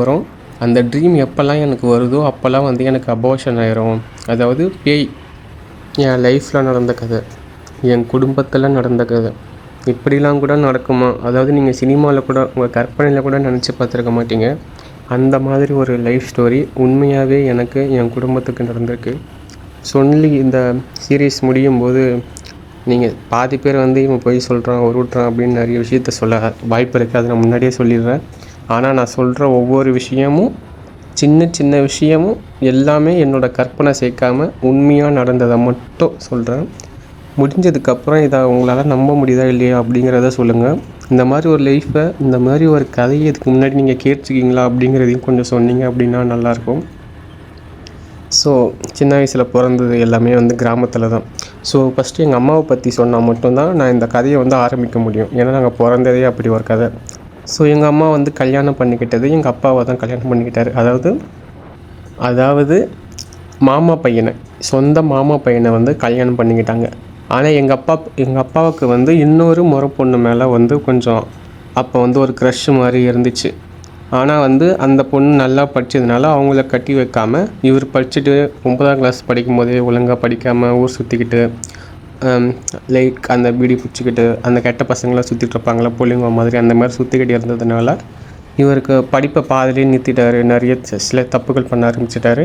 வரும். அந்த ட்ரீம் எப்போல்லாம் எனக்கு வருதோ அப்போல்லாம் வந்து எனக்கு அபோஷன் ஆயிரும். அதாவது பேய் என் லைஃப்பில் நடந்த கதை என் குடும்பத்தில் நடந்த கதை. இப்படிலாம் கூட நடக்குமா? அதாவது நீங்கள் சினிமாவில் கூட உங்கள் கற்பனையில் கூட நினச்சி பார்த்துருக்க மாட்டீங்க. அந்த மாதிரி ஒரு லைஃப் ஸ்டோரி உண்மையாகவே எனக்கு என் குடும்பத்துக்கு நடந்திருக்கு. சொல்லி இந்த சீரீஸ் முடியும் போது நீங்கள் பாதி பேர் வந்து இவன் பொய் சொல்கிறான் உருட்டுறான் அப்படின்னு நிறைய விஷயத்த சொல்ல வாய்ப்பு இருக்குது அதை நான் முன்னாடியே சொல்லிடுறேன். ஆனால் நான் சொல்கிற ஒவ்வொரு விஷயமும் சின்ன சின்ன விஷயமும் எல்லாமே என்னோடய கற்பனை சேர்க்காம உண்மையாக நடந்ததை மட்டும் சொல்கிறேன் முடிஞ்சதுக்கப்புறம் இதை உங்களால் நம்ப முடியுதா இல்லையா அப்படிங்கிறத சொல்லுங்கள் இந்த மாதிரி ஒரு லைஃப்பை இந்த மாதிரி ஒரு கதையை இதுக்கு முன்னாடி நீங்கள் கேட்டிருக்கீங்களா அப்படிங்கிறதையும் கொஞ்சம் சொன்னீங்க அப்படின்னா நல்லாயிருக்கும். ஸோ சின்ன வயசில் பிறந்தது எல்லாமே வந்து கிராமத்தில் தான். ஸோ ஃபஸ்ட்டு எங்கள் அம்மாவை பற்றி சொன்னால் மட்டும்தான் நான் இந்த கதையை வந்து ஆரம்பிக்க முடியும். ஏன்னா நாங்கள் பிறந்ததே அப்படி ஒரு கதை. ஸோ எங்கள் அம்மா வந்து கல்யாணம் பண்ணிக்கிட்டது எங்கள் அப்பாவை தான் கல்யாணம் பண்ணிக்கிட்டார். அதாவது அதாவது மாமா பையனை சொந்த மாமா பையனை வந்து கல்யாணம் பண்ணிக்கிட்டாங்க. ஆனால் எங்கள் அப்பா எங்கள் அப்பாவுக்கு வந்து இன்னொரு முறை பொண்ணு மேலே வந்து கொஞ்சம் அப்போ வந்து ஒரு க்ரஷ் மாதிரி இருந்துச்சு. ஆனால் வந்து அந்த பொண்ணு நல்லா படித்ததுனால அவங்கள கட்டி வைக்காமல் இவர் படிச்சுட்டு ஒன்பதாம் கிளாஸ் படிக்கும் போதே ஒழுங்காக படிக்காமல் ஊர் சுற்றிக்கிட்டு Um, லைக் அந்த பீடி பிடிச்சிக்கிட்டு அந்த கெட்ட பசங்களாம் சுற்றிட்டு இருப்பாங்களா புள்ளிங்க மாதிரி அந்த மாதிரி சுற்றிக்கிட்டு இருந்ததுனால இவருக்கு படிப்பை பாதிலே நிறுத்திட்டாரு. நிறைய சில தப்புகள் பண்ண ஆரம்பிச்சிட்டாரு.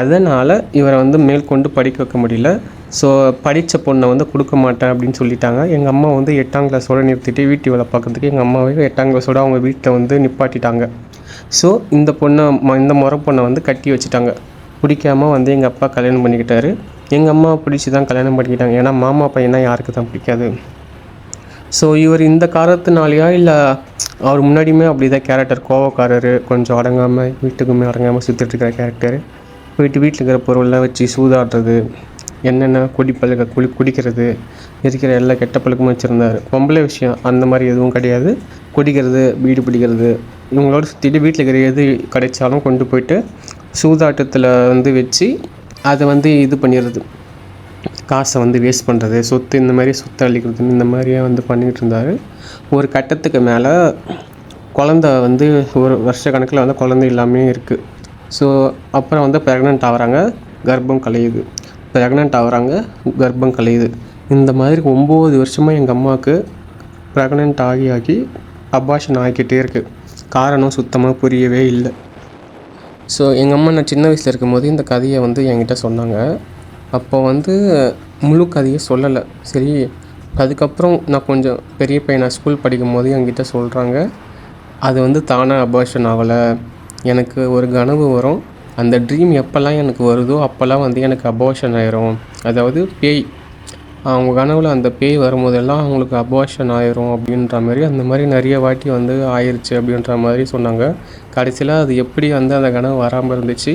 அதனால் இவரை வந்து மேற்கொண்டு படிக்க வைக்க முடியல. ஸோ படித்த பொண்ணை வந்து கொடுக்க மாட்டேன் அப்படின்னு சொல்லிட்டாங்க. எங்கள் அம்மா வந்து எட்டாம் கிளாஸோடு நிறுத்திட்டு வீட்டு வேலை பார்க்கறதுக்கு எங்கள் அம்மாவே எட்டாம் கிளாஸோடு அவங்க வீட்டில் வந்து நிப்பாட்டிட்டாங்க. ஸோ இந்த பொண்ணை இந்த முறை பொண்ணை வந்து கட்டி வச்சுட்டாங்க. பிடிக்காம வந்து எங்கள் அப்பா கல்யாணம் பண்ணிக்கிட்டாரு. எங்கள் அம்மா பிடிச்சி தான் கல்யாணம் பண்ணிக்கிட்டாங்க. ஏன்னா மாமா பையனா யாருக்கு தான் பிடிக்காது. ஸோ இவர் இந்த காரணத்தினாலேயா இல்லை அவர் முன்னாடியுமே அப்படி தான் கேரக்டர் கோவக்காரர் கொஞ்சம் அடங்காமல் வீட்டுக்குமே அடங்காமல் சுற்றிட்டு இருக்கிற கேரக்டர் போயிட்டு வீட்டில் இருக்கிற பொருள்லாம் வச்சு சூதாடுறது என்னென்ன குடிப்பழக்க குளி குடிக்கிறது இருக்கிற எல்லா கெட்ட பழக்கமும் வச்சுருந்தார். பொம்பளை விஷயம் அந்த மாதிரி எதுவும் கிடையாது. குடிக்கிறது வீடு பிடிக்கிறது இவங்களோட சுற்றிட்டு வீட்டில் இருக்கிற எது கிடைச்சாலும் கொண்டு போயிட்டு சூதாட்டத்தில் வந்து வச்சு அதை வந்து இது பண்ணிடுறது. காசை வந்து வேஸ்ட் பண்ணுறது சொத்து இந்த மாதிரி சொத்து அழிக்கிறது இந்த மாதிரியே வந்து பண்ணிகிட்டு இருந்தார். ஒரு கட்டத்துக்கு மேலே குழந்த வந்து ஒரு வருஷ கணக்கில் வந்து குழந்தை எல்லாமே இருக்குது ஸோ அப்புறம் வந்து ப்ரெக்னென்ட் ஆகிறாங்க கர்ப்பம் கலையுது ப்ரெக்னென்ட் ஆகுறாங்க கர்ப்பம் கலையுது இந்த மாதிரி ஒம்பது வருஷமாக எங்கள் அம்மாவுக்கு ப்ரெக்னென்ட் ஆகி ஆகி அபாஷன் ஆகிக்கிட்டே இருக்குது காரணம் சுத்தமாக புரியவே இல்லை. ஸோ எங்கள் அம்மா நான் சின்ன வயசில் இருக்கும்போது இந்த கதையை வந்து என்கிட்ட சொன்னாங்க. அப்போ வந்து முழு கதையை சொல்லலை. சரி அதுக்கப்புறம் நான் கொஞ்சம் பெரிய பையனை ஸ்கூல் படிக்கும் போது என்கிட்ட சொல்கிறாங்க அது வந்து தானாக அபாஷன் ஆகலை. எனக்கு ஒரு கனவு வரும். அந்த ட்ரீம் எப்போல்லாம் எனக்கு வருதோ அப்போல்லாம் வந்து எனக்கு அபார்ஷன் ஆயிரும். அதாவது பேய் அவங்க கனவில் அந்த பேய் வரும்போதெல்லாம் அவங்களுக்கு அபார்ஷன் ஆயிரும் அப்படின்ற மாதிரி அந்த மாதிரி நிறைய வாட்டி வந்து ஆயிடுச்சு அப்படின்ற மாதிரி சொன்னாங்க. கடைசியில் அது எப்படி வந்து அந்த கனவு வராமல் இருந்துச்சு?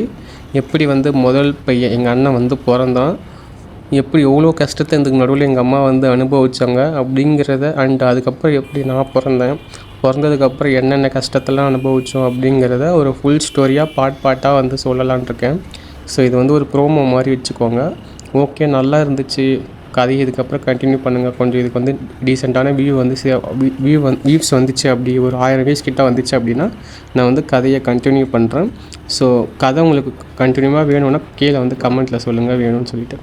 எப்படி வந்து முதல் பையன் எங்கள் அண்ணன் வந்து பிறந்தான்? எப்படி எவ்வளோ கஷ்டத்தை இதுக்கு நடுவில் எங்கள் அம்மா வந்து அனுபவித்தாங்க அப்படிங்கிறத அண்ட் அதுக்கப்புறம் எப்படி நான் பிறந்தேன்? பிறந்ததுக்கப்புறம் என்னென்ன கஷ்டத்தெல்லாம் அனுபவித்தோம் அப்படிங்கிறத ஒரு ஃபுல் ஸ்டோரியாக பாட் பாட்டாக வந்து சொல்லலான் இருக்கேன். ஸோ இது வந்து ஒரு ப்ரோமோ மாதிரி வச்சுக்கோங்க. ஓகே நல்லா இருந்துச்சு. கதையை இதுக்கப்புறம் கண்டினியூ பண்ணுங்கள் கொஞ்சம் இதுக்கு வந்து டீசெண்டான வியூ வந்து வியூ வந் வியூஸ் வந்துச்சு அப்படி. ஒரு ஆயிரம் வியூஸ் கிட்டே வந்துச்சு அப்படின்னா நான் வந்து கதையை கண்டினியூ பண்ணுறேன் ஸோ கதை உங்களுக்கு கண்டினியூவாக வேணும்னா கீழே வந்து கமெண்ட்டில் சொல்லுங்கள் வேணும்னு சொல்லிவிட்டு